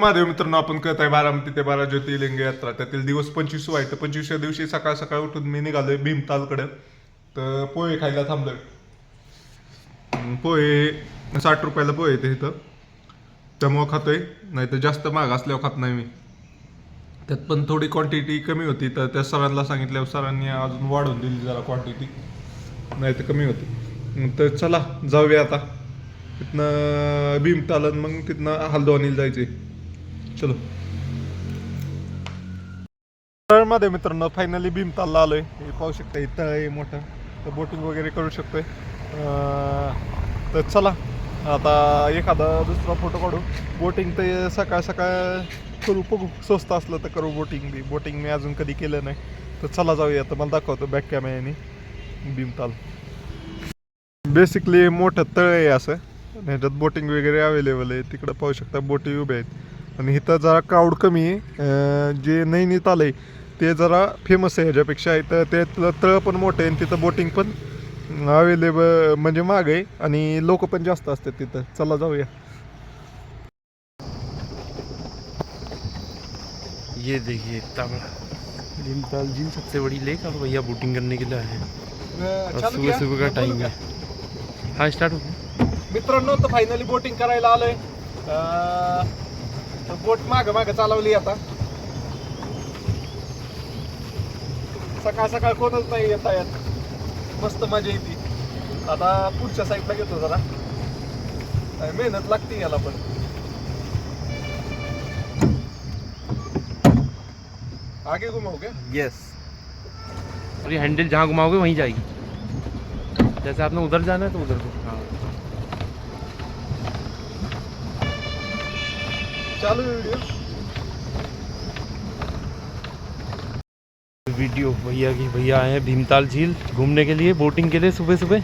महादेव मित्रांनो आपण करत आहे बारामती ते बारा ज्योतिर्लिंग यात्रा. त्यातील दिवस पंचवीस आहे तर पंचवीसव्या दिवशी सकाळ सकाळ उठून मी निघालोय भीमतालकडे. तर पोहे खायला थांबलोय. पोहे साठ रुपयाला पोहे येते इथं. त्यामुळं खातोय. नाही तर जास्त महाग असल्यावर खात नाही मी. त्यात पण थोडी क्वांटिटी कमी होती. तर त्या सरांना सांगितल्यावर सरांनी अजून वाढवून दिली जरा क्वांटिटी नाही तर कमी होती. तर चला जाऊया आता. तिथनं भीमतालन मग तिथनं हल्द्वानीला जायचे चलो. मध्ये मित्रांनो फायनली भीमतालला आलोय. हे पाहू शकता इथं आहे मोठं. तर बोटिंग वगैरे करू शकतोय. तर चला आता एखादा दुसरा फोटो काढू. बोटिंग तर सकाळ सकाळ करू बघू. स्वस्त असलं तर करू बोटिंग बी. बोटिंग मी अजून कधी केलं नाही. तर चला जाऊया. तर मला दाखवतो बॅक कॅमेऱ्याने भीमताल बेसिकली मोठं तळ आहे असं. ह्याच्यात बोटिंग वगैरे अवेलेबल आहे. तिकडं पाहू शकता बोटी उभ्या आहेत. आणि इथं जरा क्राऊड कमी आहे. जे नैनिताल आहे ते जरा फेमस आहे ह्याच्यापेक्षा. इथं त्यातलं तळ पण मोठं आहे आणि तिथं बोटिंग पण अवेलेबल म्हणजे माग आहे. आणि लोक पण जास्त असतात तिथं. चला जाऊया. ये देखिए इतना बड़ा भीमताल झील सबसे बड़ी लेक और भैया बोटिंग करने के लिए आए हैं। और सुबह सुबह का टाइम है। हाँ स्टार्ट हो मित्रांनो तर फायनली बोटिंग करायला आलोय. बोट माग माग चालवली आता. सकाळ सकाळ कोणच नाही येता येत. मस्त मजा येते. आता पुढच्या साईडला घेतो जरा. मेहनत लागते याला पण. आगे घुमाओगे क्या यस और ये हैंडल जहाँ घुमाओगे वहीं जाएगी. जैसे आपने उधर जाना है तो उधर को चालू व्हिडिओ वीडियो भैया की भैया आए हैं भीमताल झील घूमने के लिए बोटिंग के लिए सुबह सुबह।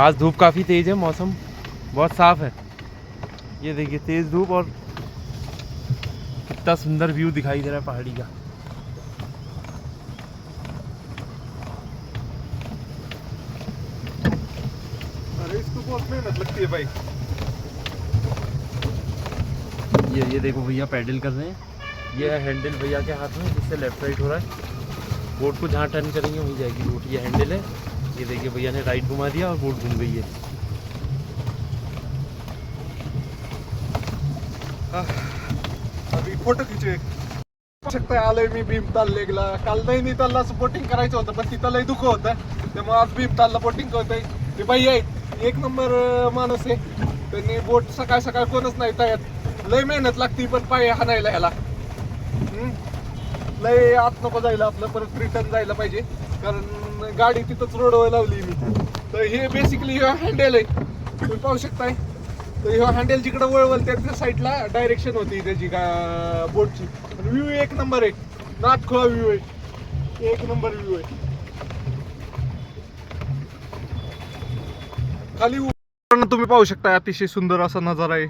आज धूप काफ़ी तेज़ है मौसम बहुत साफ़ है। ये देखिए तेज़ धूप और कितना सुंदर व्यू दिखाई दे रहा है पहाड़ी का। अरे इसको बहुत मेहनत लगती है भाई। ये ये देखो भैया पैडल कर रहे हैं। ये है हैंडल भैया के हाथ में जिससे लेफ्ट राइट हो रहा है। बोट को जहाँ टर्न करेंगे वहीं जाएगी बोट। ये हैंडल है। ये देखिए भैया ने राइट घुमा दिया और बोट घूम गई है। अभी फोटो खिचू एक। शकता आलोय मी भीमताल लेकला काल नैनितालला बोटिंग करायचं होतं पण तिथं लय दुःख होतं त्यामुळे आज भीमतालला बोटिंग करतोय ते बाई आहेत एक नंबर माणूस आहे त्यांनी बोट सकाळ सकाळ कोणच नाही तयार। लय मेहनत लागती पण पाय हाणायला ह्याला. लय आत नको जायला आपलं परत रिटर्न जायला पाहिजे. कारण गाडी तिथंच रोडवर लावली मी. तर हे बेसिकली हँडल आहे. तुम्ही पाहू शकताय. तर ह्या हँडेल जिकडे वळवल त्या साईडला डायरेक्शन होती त्याची गा बोटची व्ह्यू एक नंबर आहे. नाटखोळा व्ह्यू आहे. एक नंबर व्ह्यू आहे. खाली तुम्ही पाहू शकता अतिशय सुंदर असा नजारा आहे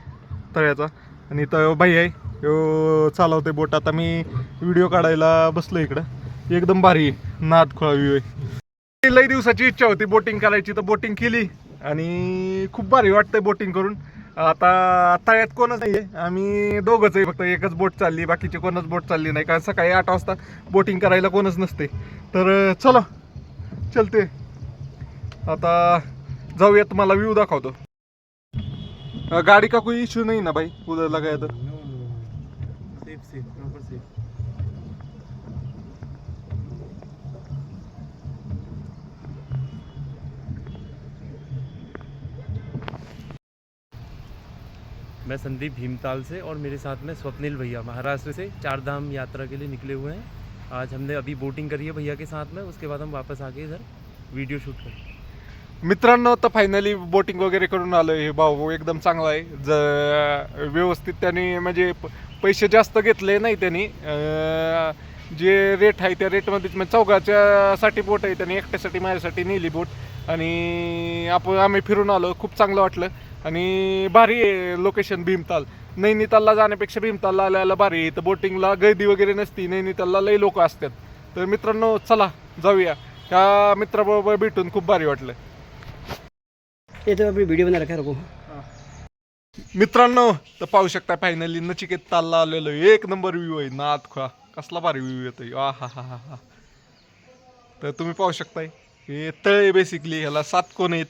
तळ्याचा. आणि इथं बाई आहे. यो चालवते बोट. आता मी व्हिडिओ काढायला बसलो इकडं. एकदम भारी आहे खोळावी आहे. लई दिवसाची इच्छा होती बोटिंग करायची. तर बोटिंग केली. आणि खूप भारी वाटतंय बोटिंग करून. आता तळ्यात कोणच आहे आम्ही दोघंच आहे. फक्त एकच बोट चालली. बाकीची कोणच बोट चालली नाही. कारण सकाळी आठ वाजता बोटिंग करायला कोणच नसते. तर चला. चलते. आता जाऊया तुम्हाला व्ह्यू दाखवतो. अं, गाडी का कोई इश्यू नहीं ना भाई उधर लगाया तर? सेफ़ सेफ़ प्रॉपर सेफ़ मैं संदीप भीमताल से और मेरे साथ में स्वप्निल भैया महाराष्ट्र से चार धाम यात्रा के लिए निकले हुए हैं। आज हमने अभी बोटिंग करी है भैया के साथ में उसके बाद हम वापस आके इधर वीडियो शूट करें मित्रांनो तर फायनली बोटिंग वगैरे करून आलो हे भाऊ एकदम चांगला आहे. ज व्यवस्थित त्यांनी म्हणजे प- पैसे जास्त घेतले नाही त्यांनी. जे रेट आहे त्या रेटमध्येच म्हणजे चौघाच्यासाठी बोट आहे त्यांनी एकट्यासाठी माझ्यासाठी नेली बोट आणि आपण आम्ही फिरून आलो. खूप चांगलं वाटलं. आणि भारी आहे लोकेशन भीमताल. नैनितालला जाण्यापेक्षा भीमतालला आल्याला भारी आहे. तर बोटिंगला गर्दी वगैरे नसती. नैनितालला लई लोक असतात. तर मित्रांनो चला जाऊया. त्या मित्राबरोबर भेटून खूप भारी वाटलं. तो अभी वीडियो बना रखा है मित्रांनो तर पाहू शकता फायनली नचिकेत तालला आलेलो एक नंबर व्ह्यू आहे नाथ खा कसला भारी व्ह्यू येतोय. आ हा हा हा हा. तर तुम्ही पाहू शकताय हे तळ आहे बेसिकली ह्याला सात कोण आहेत.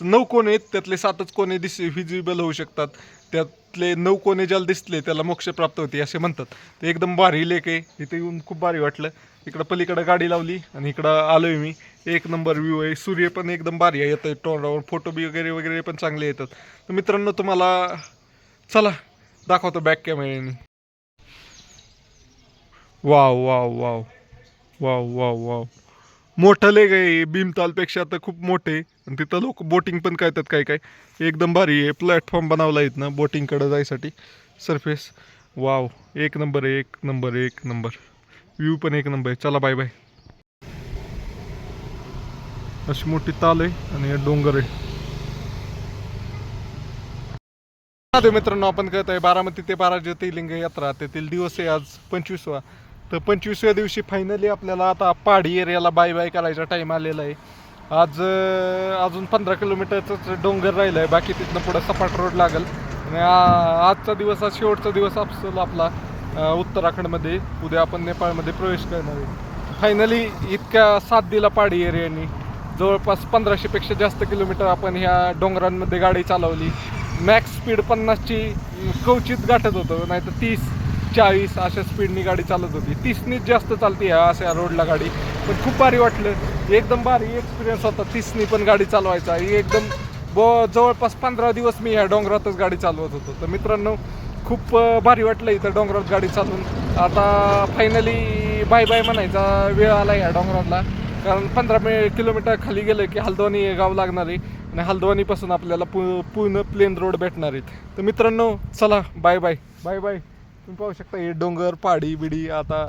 नऊ कोण आहेत त्यातले सातच कोणे दिस व्हिजिबल होऊ शकतात. त्यातले नऊ कोणे ज्याला दिसले त्याला मोक्ष प्राप्त होते असे म्हणतात. ते एकदम भारी लेक आहे. इथे येऊन खूप भारी वाटलं. इकडं पलीकडं गाडी लावली आणि इकडं आलोय मी. एक नंबर व्ह्यू आहे. सूर्य पण एकदम भारी आहे. येतोय तोंडावर फोटो बी वगैरे वगैरे पण चांगले येतात. तर मित्रांनो तुम्हाला चला दाखवतो बॅक कॅमेऱ्याने wow wow wow wow wow wow मोठं लेग आहे. भीमतालपेक्षा तर खूप मोठे. आहे. आणि तिथं लोक बोटिंग पण करतात काय काय. एकदम भारी आहे. प्लॅटफॉर्म बनवला आहेत ना बोटिंगकडं जायसाठी. सरफेस वाव एक नंबर एक नंबर एक नंबर. व्ह्यू पण एक नंबर आहे. चला बाय बाय अशी मोठी ताल आहे आणि डोंगर आहे. मित्रांनो आपण कळत आहे बारामती ते बारा ज्योतिर्लिंग यात्रा. तेथील दिवस आहे आज पंचवीसवा. तर पंचवीसव्या दिवशी फायनली आपल्याला आता पहाडी एरियाला बाय बाय करायचा टाईम आलेला आहे. आज अजून पंधरा किलोमीटरचाच डोंगर राहिलं आहे बाकी तिथनं पुढं सपाट रोड लागेल. आणि आजचा दिवस हा शेवटचा दिवस असेल आपला. उत्तराखंडमध्ये उद्या आपण नेपाळमध्ये प्रवेश करणार आहे. फायनली इतक्या साथ दिला पहाडी एरियानी जवळपास पंधराशेपेक्षा जास्त किलोमीटर आपण ह्या डोंगरांमध्ये गाडी चालवली. मॅक्स स्पीड पन्नासची कवचित गाठत होतं नाही तर तीस चाळीस अशा स्पीडनी गाडी चालत होती. तीसनीच जास्त चालते ह्या अशा रोडला गाडी. पण खूप भारी वाटलं. एकदम भारी एक्सपिरियन्स होता. तीसनी पण गाडी चालवायचा. एकदम ब जवळपास पंधरा दिवस मी ह्या डोंगरातच गाडी चालवत होतो. तर मित्रांनो खूप भारी वाटलं इथं डोंगरात गाडी चालून आता फायनली बाय बाय म्हणायचा वेळ आला ह्या डोंगरातला कारण पंधरा मे किलोमीटर खाली गेलं की हल्द्वानी हे गाव लागणार आहे. आणि हल्द्वानीपासून आपल्याला पु पूर्ण प्लेन रोड भेटणार आहेत. तर मित्रांनो चला बाय बाय बाय बाय तुम्ही पाहू शकता हे डोंगर पहाडी बिडी आता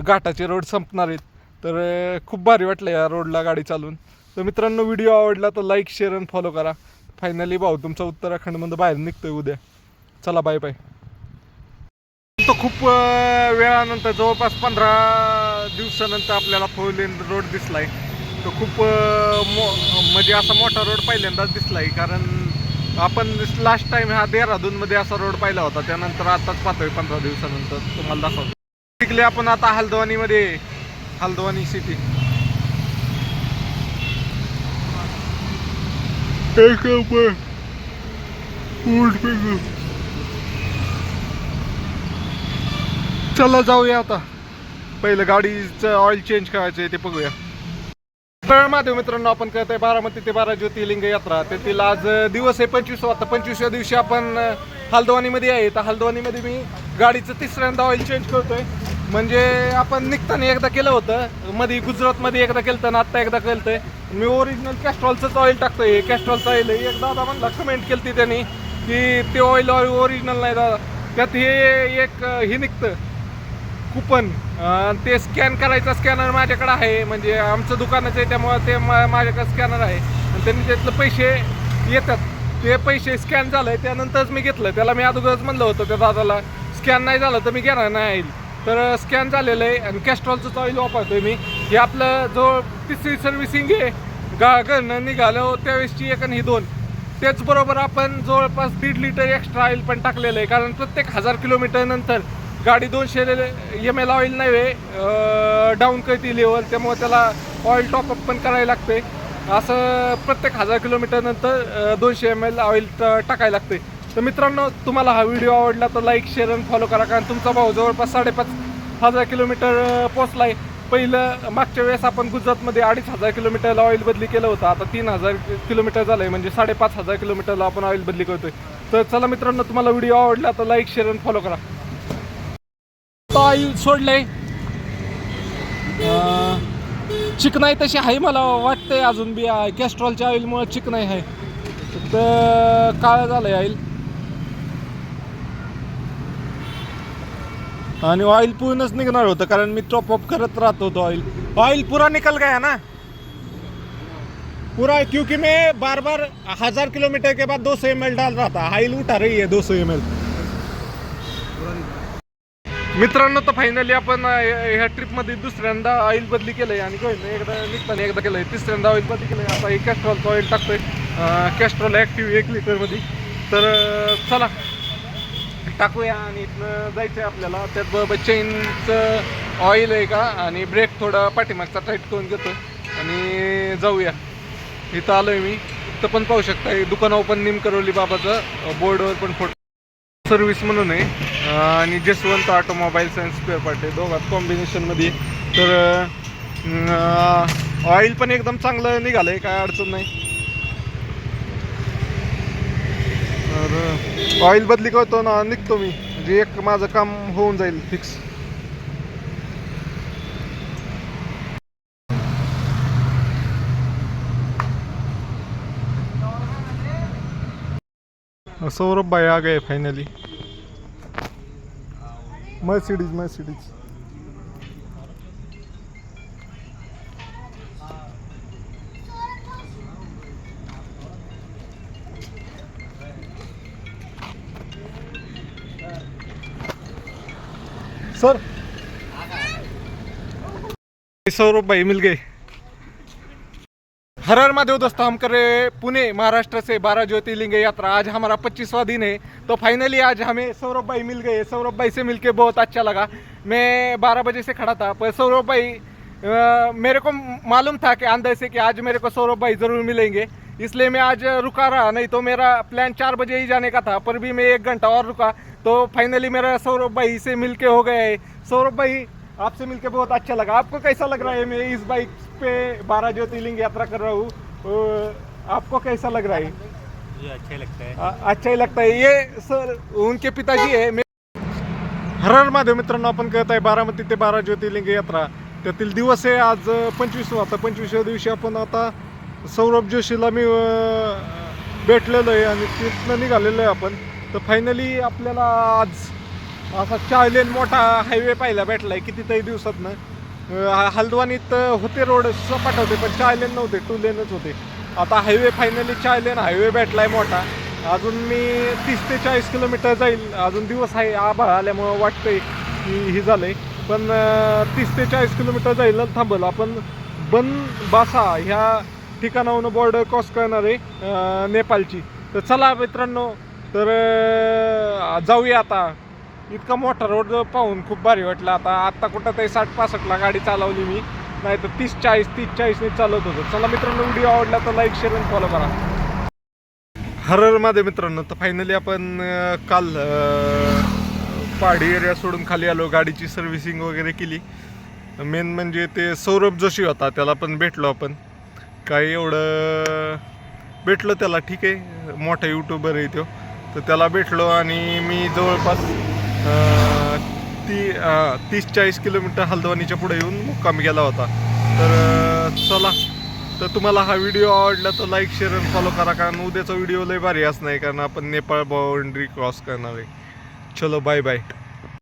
घाटाचे रोड संपणार आहेत. तर खूप भारी वाटलं या रोडला गाडी चालून तर मित्रांनो व्हिडिओ आवडला तर लाईक शेअर आणि फॉलो करा. फायनली भाऊ तुमचा उत्तराखंडमध्ये बाहेर निघतोय उद्या. चला बाय बाय तो खूप वेळानंतर जवळपास पंधरा दिवसानंतर आपल्याला फोर लेन रोड दिसलाय. तो खूप मो म्हणजे असा मोठा रोड पहिल्यांदाच दिसलाय कारण आपण लास्ट टाइम हा देहरादूनमध्ये असा रोड पाहिला होता. त्यानंतर आताच पाहतोय पंधरा दिवसानंतर. तुम्हाला दाखवतो. तिकडे आपण आता हल्द्वानीमध्ये आहे. हल्द्वानी सिटी एक चला जाऊया आता. पहिलं गाडीचं ऑइल चेंज करायचं आहे ते बघूया. तर माध्यम मित्रांनो आपण कळत आहे बारामती ते बारा ज्योतिर्लिंग यात्रा. तेथील आज दिवस आहे पंचवीस वाजता पंचवीसव्या दिवशी आपण अं, हल्द्वानीमध्ये आहे. तर हल्द्वानीमध्ये मी गाडीचं तिसऱ्यांदा ऑइल चेंज करतोय. म्हणजे आपण निघताना एकदा केलं होतं. मध्ये गुजरातमध्ये एकदा केलं होतं आत्ता एकदा केलं मी ओरिजिनल कॅस्ट्रॉलचंच ऑइल टाकतोय. कॅस्ट्रॉलचं ऑइल आहे. एक आता म्हणला कमेंट केली त्यांनी की ते ऑइल ओरिजिनल नाही दादा. त्यात हे एक हे निघतं. कुपन ते स्कॅन करायचा स्कॅनर माझ्याकडे आहे. म्हणजे आमचं दुकानच आहे त्यामुळं ते मा- माझ्याकडे स्कॅनर आहे. आणि त्यांनी त्यातलं पैसे येतात. ते पैसे स्कॅन झालं त्यानंतरच मी घेतलं. त्याला मी अगोदरच म्हणलं होतं त्या दादाला स्कॅन नाही झालं तर मी घेणार नाही. येईल तर स्कॅन झालेलं आहे आणि कॅस्ट्रॉलचं ऑइल आहे मी. हे आपलं जो तिसरी सर्व्हिसिंग आहे गा घरनं निघालो त्यावेळेसची एक आणि ही दोन. त्याचबरोबर आपण जवळपास दीड लिटर एक्स्ट्रा ऑइल पण टाकलेलं आहे. कारण प्रत्येक हजार किलोमीटरनंतर गाडी दोनशे एम एल ऑइल नाही डाऊन करते लेवल त्यामुळे त्याला ऑइल टॉपअप पण करायला लागते. असं प्रत्येक हजार किलोमीटरनंतर दोनशे एम एल ऑइल टाकायला लागते. तर मित्रांनो तुम्हाला हा व्हिडिओ आवडला तर लाईक शेअर आणि फॉलो करा. कारण तुमचा भाऊ जवळपास साडेपाच हजार किलोमीटर पोचलाय पहिलं मागच्या वेळेस आपण गुजरातमध्ये अडीच हजार किलोमीटरला ऑइल बदली केलं होतं. आता तीन हजार किलोमीटर झालं आहे म्हणजे साडेपाच हजार किलोमीटरला आपण ऑइल बदली करतोय. तर चला मित्रांनो तुम्हाला व्हिडिओ आवडला तर लाईक शेअर आणि फॉलो करा. ऑइल सोडलंय अं, चिकनाई तशी आहे मला वाटतंय अजून बी कॅस्ट्रॉलच्या ऑइलमुळे चिकनाई आहे. तर काळं झालंय ऑइल आणि ऑइल पूर्णच निघणार होतं कारण मी टॉप अप करत राहत होतो ऑइल ऑइल पुरा निकल गया ना? पूरा क्योंकि मैं बार बार हजार किलोमीटर के बाद 200 एम एल डाल रहा था. ऑइल उठा रही है 200 एम मित्रांनो तर फायनली आपण ह्या ट्रिपमध्ये दुसऱ्यांदा ऑइल बदली केलं आहे आणि काय नाही, एकदा निघताना एकदा केलं आहे तिसऱ्यांदा ऑइल बदली आहे आता हे कॅस्ट्रॉलचं ऑइल टाकतोय. कॅस्ट्रॉल ॲक्टिव्ह एक लिटरमध्ये तर चला. टाकूया आणि इथनं जायचं आहे आपल्याला. त्यात चेनचं ऑइल आहे का? आणि ब्रेक थोडा पाठीमागचा टाईट करून घेतो आणि जाऊया. इथं आलो आहे मी. इथं पण पाहू शकता दुकानावर पण निमकरवली बाबाचं बोर्डवर पण फोटो सर्व्हिस म्हणून आहे. आणि Jaswant automobiles and spare part आहे दोघात कॉम्बिनेशनमध्ये तर ऑइल पण एकदम चांगलं निघालं आहे काय अडचण नाही. तर ऑइल बदली करतो ना निघतो मी. म्हणजे एक माझं काम होऊन जाईल फिक्स सौरभ भाई आ गए फाइनली मर्सिडीज मर्सिडीज सर. सौ भाई मिल गए. हर महादेव दोस्तों हम कर रहे हैं पुणे महाराष्ट्र से बारह ज्योतिर्लिंग यात्रा। आज हमारा पच्चीसवा दिन है तो फाइनली आज हमें सौरभ भाई मिल गए। सौरभ भाई से मिलके बहुत अच्छा लगा। मैं बारह बजे से खड़ा था पर सौरभ भाई अ, मेरे को मालूम था कि अंदर से कि आज मेरे को सौरभ भाई ज़रूर मिलेंगे। इसलिए मैं आज रुका रहा नहीं तो मेरा प्लान चार बजे ही जाने का था पर भी मैं एक घंटा और रुका। तो फाइनली मेरा सौरभ भाई से मिलके हो गया है। सौरभ भाई आपसे मिलके बहुत अच्छा लगा। आपको कैसा लग रहा है? मैं इस बाइक पे बारह ज्योतिर्लिंग यात्रा कर रहा हूँ। आपको कैसा लग रहा है? अच्छा ही लगता है। अच्छा ही लगता है। ये सर उनके पिताजी है। मैं हर हर महादेव मित्रांनो आपण कहत आहे बारामती ते बारा ज्योतिर्लिंग यात्रा. त्यातील दिवस आहे आज पंचवीसवा आता पंचवीसव्या दिवशी आपण आता सौरभ जोशीला मी भेटलेलो आहे आणि तिथनं निघालेलो आहे आपण. तर फायनली आपल्याला आज असा चार लेन मोठा हायवे पाहायला भेटला आहे कितीतरी दिवसातनं. अं, हल्द्वानीत होते रोड सपाट होते पण चार लेन नव्हते टू लेनच होते. आता हायवे फायनली चार लेन हायवे भेटलाय मोठा. अजून मी तीस ते चाळीस किलोमीटर जाईल. अजून दिवस आहे आभाळ आल्यामुळं वाटतंय की झालं झालंय. पण तीस ते चाळीस किलोमीटर जाईल आणि थांबल. आपण बन बासा ह्या ठिकाणाहून बॉर्डर क्रॉस करणार आहे नेपाळची. तर चला मित्रांनो तर जाऊया आता. इतका मोठा रोड पाहून खूप भारी वाटलं. आता आत्ता कुठं तरी साठ पासष्टला गाडी चालवली मी. नाही तर तीस चाळीस तीस चाळीसने चालवत होतो. चला मित्रांनो व्हिडिओ आवडला तर लाईक शेअर आणि फॉलो करा. हररमध्ये मित्रांनो तर फायनली आपण काल पहाडी एरिया सोडून खाली आलो. गाडीची सर्व्हिसिंग वगैरे केली. मेन म्हणजे ते सौरभ जोशी होता त्याला पण भेटलो आपण. काही एवढं भेटलो त्याला ठीक आहे. मोठा यूट्यूबर आहे तो. तर त्याला भेटलो आणि मी जवळपास ती तीस चाळीस किलोमीटर हल्द्वानीच्या पुढे येऊन मुक्काम गेला होता. तर चला. तर तुम्हाला हा व्हिडिओ आवडला तर लाईक शेअर आणि फॉलो करा कारण उद्याचा व्हिडिओ लय भारी असणार आहे कारण आपण नेपाळ बाउंड्री क्रॉस करणार आहे. चलो बाय बाय